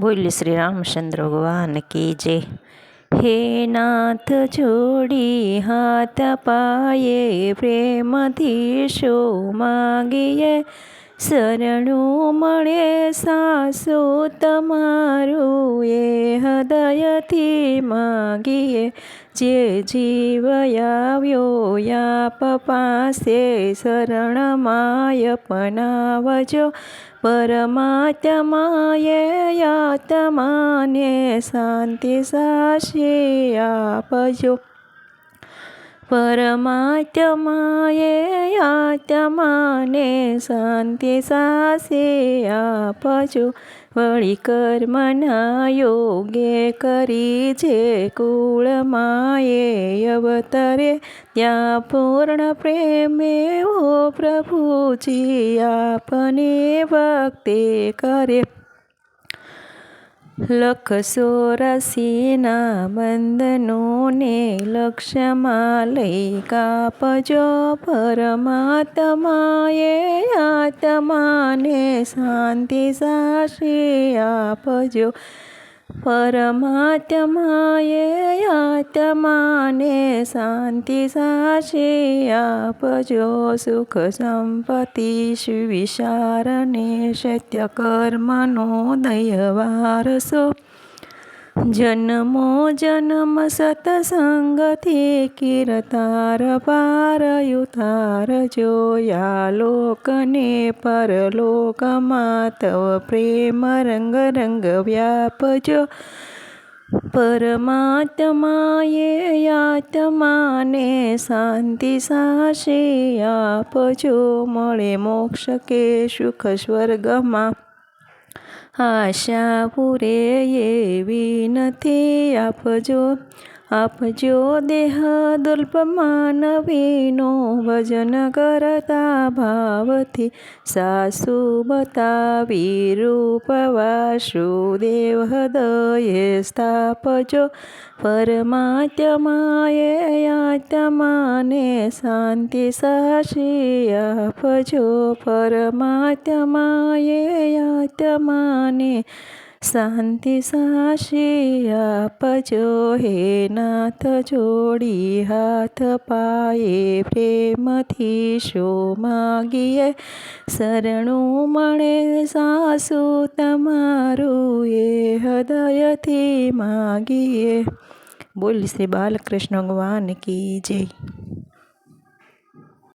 બોલ શ્રી રામચંદ્ર ભગવાન કી જે, હે નાથ જોડી હાથ પાયે પ્રેમથી શો માગીએ? શરણું મળે સાસુ તમારું એ હૃદયથી માગીએ. જે જીવ આવ્યો યાપ પાસે શરણ માય પનાવજો. પરમાત્માએ આત્માને શાંતિ સાશી આપજો પરમાત્માએ આત્માને શાંતિ સાસે આપજો. વળી કર્મના યોગે કરી છે કુળમાએ અવતરે, ત્યાં પૂર્ણ પ્રેમે ઓ પ્રભુજી, આપને ભક્તિ કરે. લખ સોરસીના બંધનોને લક્ષ્યમાં લઈ કાપજો. પરમાત્માએ આત્માને શાંતિ સાશે આપજો. પરમાત્માએ આત્માને શાંતિ સાચે આપજો સુખ સંપત્તિ સુવિચારને સત્ય કર્મનો દયવારસો જન્મો જન્મ સતસંગથી કીર્તાર પાર યુતાર જોયા લોકને પરલોકમાં તવ પ્રેમ રંગ રંગ વ્યાપજો. પરમાત્માએ આત્માને શાંતિ સાશે આપજો. મળે મોક્ષ કે સુખ સ્વર્ગમાં આશા પૂરે એવી નથી આપજો. આપજો દેહ દુલ્પ માનવીનો ભજન કરતા ભાવથી સાસુ બતાવી રૂપ વાસુદેવ હૃદયે સ્થાપજો. પરમાત્માએ આત્માને શાંતિ સાશી આપજો. પરમાત્માએ આત્માને શાંતિ સાશી આપજો હે નાથ જોડી હાથ પાયે પ્રેમથી શો માગીએ. શરણું મળે સાસુ તમારું એ હૃદયથી માગીએ. બોલ શ્રી બાલકૃષ્ણ ભગવાન કી જય.